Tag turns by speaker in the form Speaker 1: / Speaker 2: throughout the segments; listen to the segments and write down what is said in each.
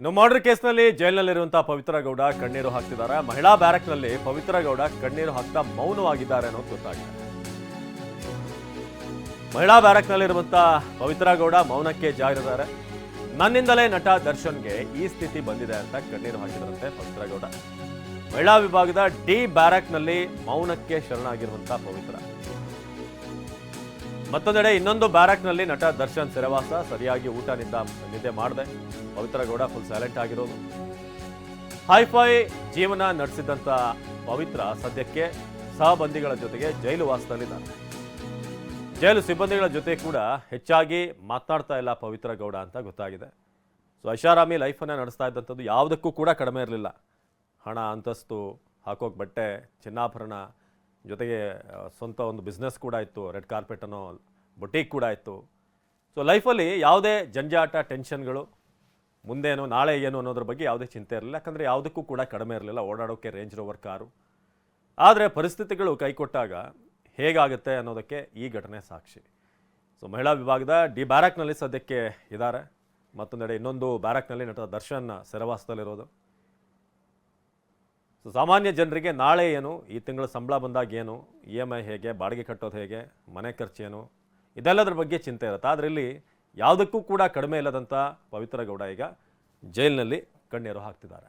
Speaker 1: ಇನ್ನು ಮರ್ಡರ್ ಕೇಸ್ನಲ್ಲಿ ಜೈಲಿನಲ್ಲಿರುವಂತಹ ಪವಿತ್ರ ಗೌಡ ಕಣ್ಣೀರು ಹಾಕ್ತಿದ್ದಾರೆ. ಮಹಿಳಾ ಬ್ಯಾರಕ್ನಲ್ಲಿ ಪವಿತ್ರ ಗೌಡ ಕಣ್ಣೀರು ಹಾಕ್ತಾ ಮೌನವಾಗಿದ್ದಾರೆ ಅನ್ನೋದು ಗೊತ್ತಾಗಿದೆ. ಮಹಿಳಾ ಬ್ಯಾರಕ್ನಲ್ಲಿರುವಂತಹ ಪವಿತ್ರ ಗೌಡ ಮೌನಕ್ಕೆ ಜಾರಿದ್ದಾರೆ. ನನ್ನಿಂದಲೇ ನಟ ದರ್ಶನ್ಗೆ ಈ ಸ್ಥಿತಿ ಬಂದಿದೆ ಅಂತ ಕಣ್ಣೀರು ಹಾಕಿದ್ರಂತೆ ಪವಿತ್ರ ಗೌಡ. ಮಹಿಳಾ ವಿಭಾಗದ ಡಿ ಬ್ಯಾರಕ್ನಲ್ಲಿ ಮೌನಕ್ಕೆ ಶರಣಾಗಿರುವಂತಹ ಪವಿತ್ರ. ಮತ್ತೊಂದೆಡೆ ಇನ್ನೊಂದು ಬ್ಯಾರಕ್ನಲ್ಲಿ ನಟ ದರ್ಶನ್ ಸೆರೆವಾಸ ಸರಿಯಾಗಿ ಊಟ ನಿದ್ದ ನಿದ್ದೆ ಮಾಡದೆ. ಪವಿತ್ರ ಗೌಡ ಫುಲ್ ಸೈಲೆಂಟ್ ಆಗಿರೋದು. ಹೈಫೈ ಜೀವನ ನಡೆಸಿದಂತ ಪವಿತ್ರ ಸದ್ಯಕ್ಕೆ ಸಹಬಂದಿಗಳ ಜೊತೆಗೆ ಜೈಲು ವಾಸದಲ್ಲಿದ್ದಾರೆ. ಜೈಲು ಸಿಬ್ಬಂದಿಗಳ ಜೊತೆ ಕೂಡ ಹೆಚ್ಚಾಗಿ ಮಾತನಾಡ್ತಾ ಇಲ್ಲ ಪವಿತ್ರ ಗೌಡ ಅಂತ ಗೊತ್ತಾಗಿದೆ. ಸೊ ಐಷಾರಾಮಿ ಲೈಫನ್ನು ನಡೆಸ್ತಾ ಇದ್ದಂಥದ್ದು ಯಾವುದಕ್ಕೂ ಕೂಡ ಕಡಿಮೆ ಇರಲಿಲ್ಲ. ಹಣ, ಅಂತಸ್ತು, ಹಾಕೋಕೆ ಬಟ್ಟೆ, ಚಿನ್ನಾಭರಣ ಜೊತೆಗೆ ಸ್ವಂತ ಒಂದು ಬಿಸ್ನೆಸ್ ಕೂಡ ಇತ್ತು, ರೆಡ್ ಕಾರ್ಪೆಟ್ ಅನ್ನೋ ಬೊಟೀಕ್ ಕೂಡ ಇತ್ತು. ಸೊ ಲೈಫಲ್ಲಿ ಯಾವುದೇ ಜಂಜಾಟ ಟೆನ್ಷನ್ಗಳು ಮುಂದೇನು, ನಾಳೆ ಏನು ಅನ್ನೋದ್ರ ಬಗ್ಗೆ ಯಾವುದೇ ಚಿಂತೆ ಇರಲಿಲ್ಲ. ಯಾಕಂದರೆ ಯಾವುದಕ್ಕೂ ಕೂಡ ಕಡಿಮೆ ಇರಲಿಲ್ಲ. ಓಡಾಡೋಕ್ಕೆ ರೇಂಜ್ ರೋವರ್ ಕಾರು. ಆದರೆ ಪರಿಸ್ಥಿತಿಗಳು ಕೈಕೊಟ್ಟಾಗ ಹೇಗಾಗುತ್ತೆ ಅನ್ನೋದಕ್ಕೆ ಈ ಘಟನೆ ಸಾಕ್ಷಿ. ಸೊ ಮಹಿಳಾ ವಿಭಾಗದ ಡಿ ಬ್ಯಾರಕ್ನಲ್ಲಿ ಸದ್ಯಕ್ಕೆ ಇದ್ದಾರೆ. ಮತ್ತೊಂದೆಡೆ ಇನ್ನೊಂದು ಬ್ಯಾರಕ್ನಲ್ಲಿ ನಟ ದರ್ಶನ್ ಸೆರೆವಾಸದಲ್ಲಿರೋದು. ಸೊ ಸಾಮಾನ್ಯ ಜನರಿಗೆ ನಾಳೆ ಏನು, ಈ ತಿಂಗಳ ಸಂಬಳ ಬಂದಾಗ ಏನು, ಇ ಎಂ ಐ ಹೇಗೆ, ಬಾಡಿಗೆ ಕಟ್ಟೋದು ಹೇಗೆ, ಮನೆ ಖರ್ಚೇನು ಇದೆಲ್ಲದರ ಬಗ್ಗೆ ಚಿಂತೆ ಇರುತ್ತೆ. ಆದರೆ ಯಾವುದಕ್ಕೂ ಕೂಡ ಕಡಿಮೆ ಇಲ್ಲದಂಥ ಪವಿತ್ರ ಗೌಡ ಈಗ ಜೈಲಿನಲ್ಲಿ ಕಣ್ಣೀರು ಹಾಕ್ತಿದ್ದಾರೆ.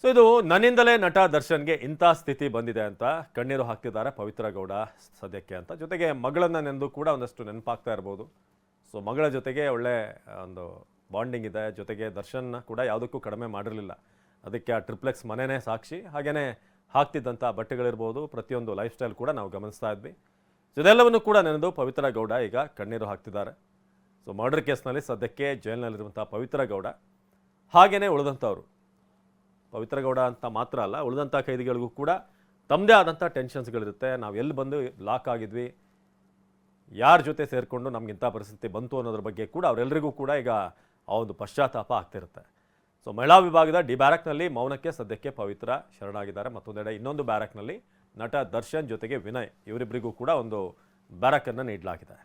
Speaker 1: ಸೊ ಇದು ನನ್ನಿಂದಲೇ ನಟ ದರ್ಶನ್ಗೆ ಇಂಥ ಸ್ಥಿತಿ ಬಂದಿದೆ ಅಂತ ಕಣ್ಣೀರು ಹಾಕ್ತಿದ್ದಾರೆ ಪವಿತ್ರ ಗೌಡ ಸದ್ಯಕ್ಕೆ ಅಂತ. ಜೊತೆಗೆ ಮಗಳನ್ನ ನೆಂದು ಕೂಡ ಒಂದಷ್ಟು ನೆನಪಾಗ್ತಾ ಇರ್ಬೋದು. ಸೊ ಮಗಳ ಜೊತೆಗೆ ಒಳ್ಳೆ ಒಂದು ಬಾಂಡಿಂಗ್ ಇದೆ, ಜೊತೆಗೆ ದರ್ಶನ್ ಕೂಡ ಯಾವುದಕ್ಕೂ ಕಡಿಮೆ ಮಾಡಿರಲಿಲ್ಲ. ಅದಕ್ಕೆ ಆ ಟ್ರಿಪ್ಲೆಕ್ಸ್ ಮನೆನೇ ಸಾಕ್ಷಿ. ಹಾಗೇ ಹಾಕ್ತಿದ್ದಂಥ ಬಟ್ಟೆಗಳಿರ್ಬೋದು, ಪ್ರತಿಯೊಂದು ಲೈಫ್ ಸ್ಟೈಲ್ ಕೂಡ ನಾವು ಗಮನಿಸ್ತಾ ಇದ್ವಿ. ಇದೆಲ್ಲವನ್ನು ಕೂಡ ನೆನೆದು ಪವಿತ್ರ ಗೌಡ ಈಗ ಕಣ್ಣೀರು ಹಾಕ್ತಿದ್ದಾರೆ. ಸೊ ಮರ್ಡರ್ ಕೇಸ್ನಲ್ಲಿ ಸದ್ಯಕ್ಕೆ ಜೈಲಿನಲ್ಲಿರುವಂಥ ಪವಿತ್ರ ಗೌಡ. ಹಾಗೆಯೇ ಉಳಿದಂಥವ್ರು. ಪವಿತ್ರ ಗೌಡ ಅಂತ ಮಾತ್ರ ಅಲ್ಲ, ಉಳಿದಂಥ ಕೈದಿಗಳಿಗೂ ಕೂಡ ತಮ್ಮದೇ ಆದಂಥ ಟೆನ್ಷನ್ಸ್ಗಳಿರುತ್ತೆ. ನಾವು ಎಲ್ಲಿ ಬಂದು ಲಾಕ್ ಆಗಿದ್ವಿ, ಯಾರ ಜೊತೆ ಸೇರಿಕೊಂಡು ನಮ್ಗೆ ಇಂಥ ಪರಿಸ್ಥಿತಿ ಬಂತು ಅನ್ನೋದ್ರ ಬಗ್ಗೆ ಕೂಡ ಅವರೆಲ್ಲರಿಗೂ ಕೂಡ ಈಗ ಆ ಒಂದು ಪಶ್ಚಾತ್ತಾಪ ಆಗ್ತಿರುತ್ತೆ. ಸೊ ಮಹಿಳಾ ವಿಭಾಗದ ಡಿ ಬ್ಯಾರಕ್ನಲ್ಲಿ ಮೌನಕ್ಕೆ ಸದ್ಯಕ್ಕೆ ಪವಿತ್ರ ಶರಣಾಗಿದ್ದಾರೆ. ಮತ್ತೊಂದೆಡೆ ಇನ್ನೊಂದು ಬ್ಯಾರಕ್ನಲ್ಲಿ ನಟ ದರ್ಶನ್ ಜೊತೆಗೆ ವಿನಯ್, ಇವರಿಬ್ಬರಿಗೂ ಕೂಡ ಒಂದು ಬ್ಯಾರಕನ್ನು ನೀಡಲಾಗಿದೆ.